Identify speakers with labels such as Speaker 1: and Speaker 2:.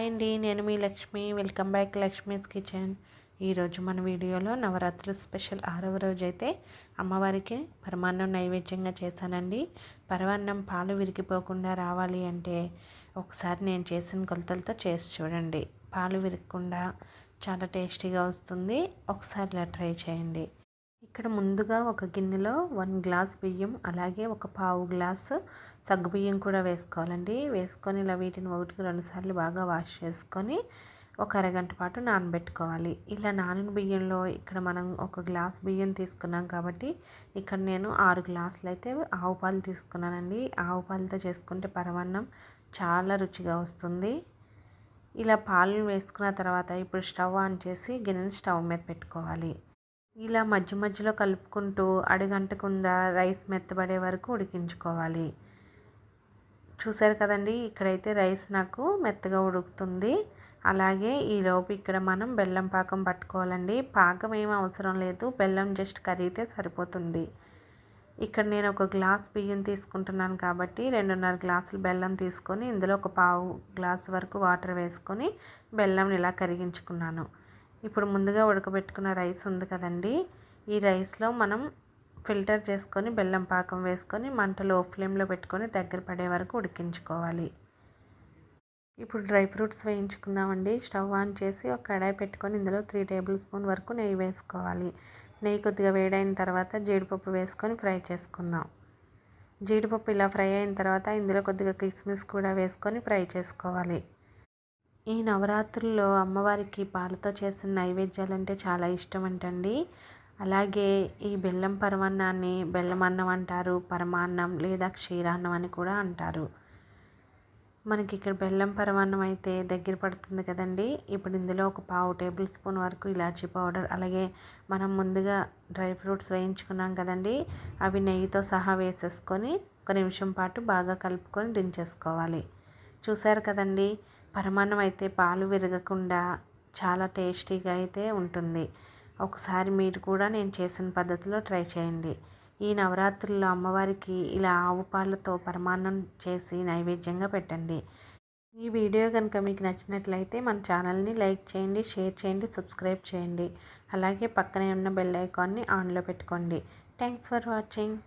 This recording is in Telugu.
Speaker 1: హాయ్ అండి నేను మీ Lakshmi. Welcome back Lakshmi's kitchen. ఈరోజు మన వీడియోలో నవరాత్రులు స్పెషల్ ఆరవ రోజు అయితే అమ్మవారికి పరమాన్నం నైవేద్యంగా చేశానండి. పరమాన్నం పాలు విరిగిపోకుండా రావాలి అంటే ఒకసారి నేను చేసిన కొలతలతో చేసి చూడండి. పాలు విరగకుండా చాలా టేస్టీగా వస్తుంది. ఒకసారి ఇలా ట్రై చేయండి. ఇక్కడ ముందుగా ఒక గిన్నెలో వన్ గ్లాస్ బియ్యం అలాగే ఒక పావు గ్లాస్ సగ్గుబియ్యం కూడా వేసుకోవాలండి. వేసుకొని ఇలా వీటిని ఒకటికి రెండుసార్లు బాగా వాష్ చేసుకొని ఒక అరగంట పాటు నానబెట్టుకోవాలి. ఇలా నానిన బియ్యంలో ఇక్కడ మనం ఒక గ్లాస్ బియ్యం తీసుకున్నాం కాబట్టి ఇక్కడ నేను ఆరు గ్లాసులు అయితే ఆవు పాలు తీసుకున్నానండి. ఆవు పాలతో చేసుకుంటే పరమాన్నం చాలా రుచిగా వస్తుంది. ఇలా పాలను వేసుకున్న తర్వాత ఇప్పుడు స్టవ్ ఆన్ చేసి గిన్నెని స్టవ్ మీద పెట్టుకోవాలి. ఇలా మధ్య మధ్యలో కలుపుకుంటూ అడుగంటకుండా రైస్ మెత్తబడే వరకు ఉడికించుకోవాలి. చూసారు కదండి ఇక్కడైతే రైస్ నాకు మెత్తగా ఉడుకుతుంది. అలాగే ఈలోపు ఇక్కడ మనం బెల్లం పాకం పట్టుకోవాలండి. పాకం ఏం అవసరం లేదు బెల్లం జస్ట్ కరిగితే సరిపోతుంది. ఇక్కడ నేను ఒక గ్లాస్ బియ్యం తీసుకుంటున్నాను కాబట్టి రెండున్నర గ్లాసులు బెల్లం తీసుకొని ఇందులో ఒక పావు గ్లాస్ వరకు వాటర్ వేసుకొని బెల్లం ఇలా కరిగించుకున్నాను. ఇప్పుడు ముందుగా ఉడకబెట్టుకున్న రైస్ ఉంది కదండి. ఈ రైస్లో మనం ఫిల్టర్ చేసుకొని బెల్లం పాకం వేసుకొని మంట లో ఫ్లేమ్లో పెట్టుకొని దగ్గర పడే వరకు ఉడికించుకోవాలి. ఇప్పుడు డ్రై ఫ్రూట్స్ వేయించుకుందామండి. స్టవ్ ఆన్ చేసి ఒక కడాయి పెట్టుకొని ఇందులో త్రీ టేబుల్ స్పూన్ వరకు నెయ్యి వేసుకోవాలి. నెయ్యి కొద్దిగా వేడైన తర్వాత జీడిపప్పు వేసుకొని ఫ్రై చేసుకుందాం. జీడిపప్పు ఇలా ఫ్రై అయిన తర్వాత ఇందులో కొద్దిగా కిస్మిస్ కూడా వేసుకొని ఫ్రై చేసుకోవాలి. ఈ నవరాత్రుల్లో అమ్మవారికి పాలతో చేసిన నైవేద్యాలు అంటే చాలా ఇష్టం అంటండి అలాగే ఈ బెల్లం పరమాన్నాన్ని బెల్లం అన్నం అంటారు పరమాన్నం లేదా క్షీరాన్నం అని కూడా అంటారు. మనకి ఇక్కడ బెల్లం పరమాన్నం అయితే దగ్గర పడుతుంది కదండి. ఇప్పుడు ఇందులో ఒక పావు టేబుల్ స్పూన్ వరకు ఇలాచీ పౌడర్ అలాగే మనం ముందుగా డ్రై ఫ్రూట్స్ వేయించుకున్నాం కదండి. అవి నెయ్యితో సహా వేసేసుకొని ఒక నిమిషం పాటు బాగా కలుపుకొని దించేసుకోవాలి. చూసారు కదండి. పరమాన్నం అయితే పాలు విరగకుండా చాలా టేస్టీగా అయితే ఉంటుంది. ఒకసారి మీరు కూడా నేను చేసిన పద్ధతిలో ట్రై చేయండి. ఈ నవరాత్రుల్లో అమ్మవారికి ఇలా ఆవు పాలతో పరమాన్నం చేసి నైవేద్యంగా పెట్టండి. ఈ వీడియో కనుక మీకు నచ్చినట్లయితే మన ఛానల్ని లైక్ చేయండి షేర్ చేయండి సబ్స్క్రైబ్ చేయండి. అలాగే పక్కనే ఉన్న బెల్ ఐకాన్ని ఆన్లో పెట్టుకోండి. Thanks for watching.